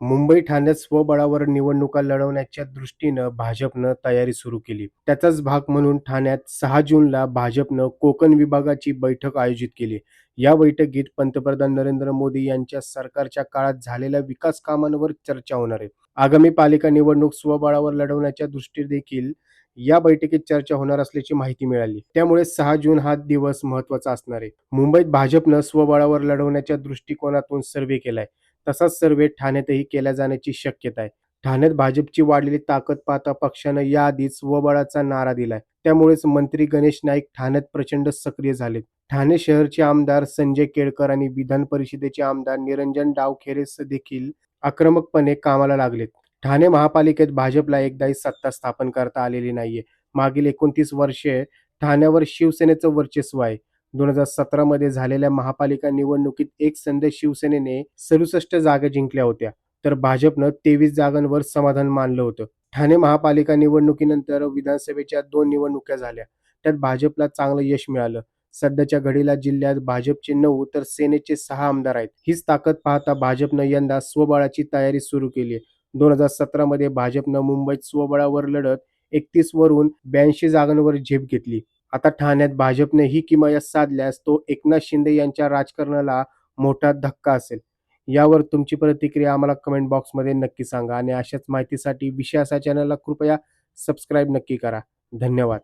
मुंबई ठाण्यात स्वबळावर निवडणुका लढवण्याच्या दृष्टीनं भाजपनं तयारी सुरू केली. त्याचाच भाग म्हणून ठाण्यात सहा जूनला भाजपनं कोकण विभागाची बैठक आयोजित केली. या बैठकीत पंतप्रधान नरेंद्र मोदी यांच्या सरकारच्या काळात झालेल्या विकास कामांवर चर्चा होणार आहे. आगामी पालिका निवडणूक स्वबळावर लढवण्याच्या दृष्टी देखील या बैठकीत चर्चा होणार असल्याची माहिती मिळाली. त्यामुळे सहा जून हा दिवस महत्त्वाचा असणार आहे. मुंबईत भाजपनं स्वबळावर लढवण्याच्या दृष्टिकोनातून सर्व्हे केलाय. तसाच सर्वे ठाण्यातही केला जाण्याची शक्यता आहे. ठाण्यात भाजपची वाढलेली ताकद पाहता पक्षानं याआधीच स्वबळाचा नारा दिलाय. त्यामुळेच मंत्री गणेश नाईक ठाण्यात प्रचंड सक्रिय झालेत. ठाणे शहरचे आमदार संजय केळकर आणि विधान परिषदेचे आमदार निरंजन डावखेरेस देखील आक्रमकपणे कामाला लागलेत. ठाणे महापालिकेत भाजपला एकदाही सत्ता स्थापन करता आलेली नाहीये. मागील एकोणतीस वर्षे ठाण्यावर शिवसेनेचं वर्चस्व आहे. दोन हजार सतरा मध्ये झालेल्या महापालिका निवडणुकीत एक संदेश शिवसेनेने सदुसष्ट जागा जिंकल्या होत्या. तर भाजपनं तेवीस जागांवर समाधान मानलं होतं. ठाणे महापालिका निवडणुकीनंतर विधानसभेच्या दोन निवडणुका झाल्या. त्यात भाजपला चांगलं यश मिळालं. सध्याच्या घडीला जिल्ह्यात भाजपचे नऊ तर सेनेचे सहा आमदार आहेत. हीच ताकद पाहता भाजपनं यंदा स्वबळाची तयारी सुरू केली दोन हजार सतरा मध्ये भाजपनं मुंबईत स्वबळावर लढत एकतीस वरून ब्याऐंशी जागांवर झेप घेतली. आता ठाण्यात भाजपने ही किमयात साधल्यास तो एकनाथ शिंदे यांच्या राजकारणाला मोठा धक्का असेल. यावर तुमची प्रतिक्रिया आम्हाला कमेंट बॉक्समध्ये नक्की सांगा आणि अशाच माहितीसाठी विषयाचा चॅनलला कृपया सबस्क्राईब नक्की करा. धन्यवाद.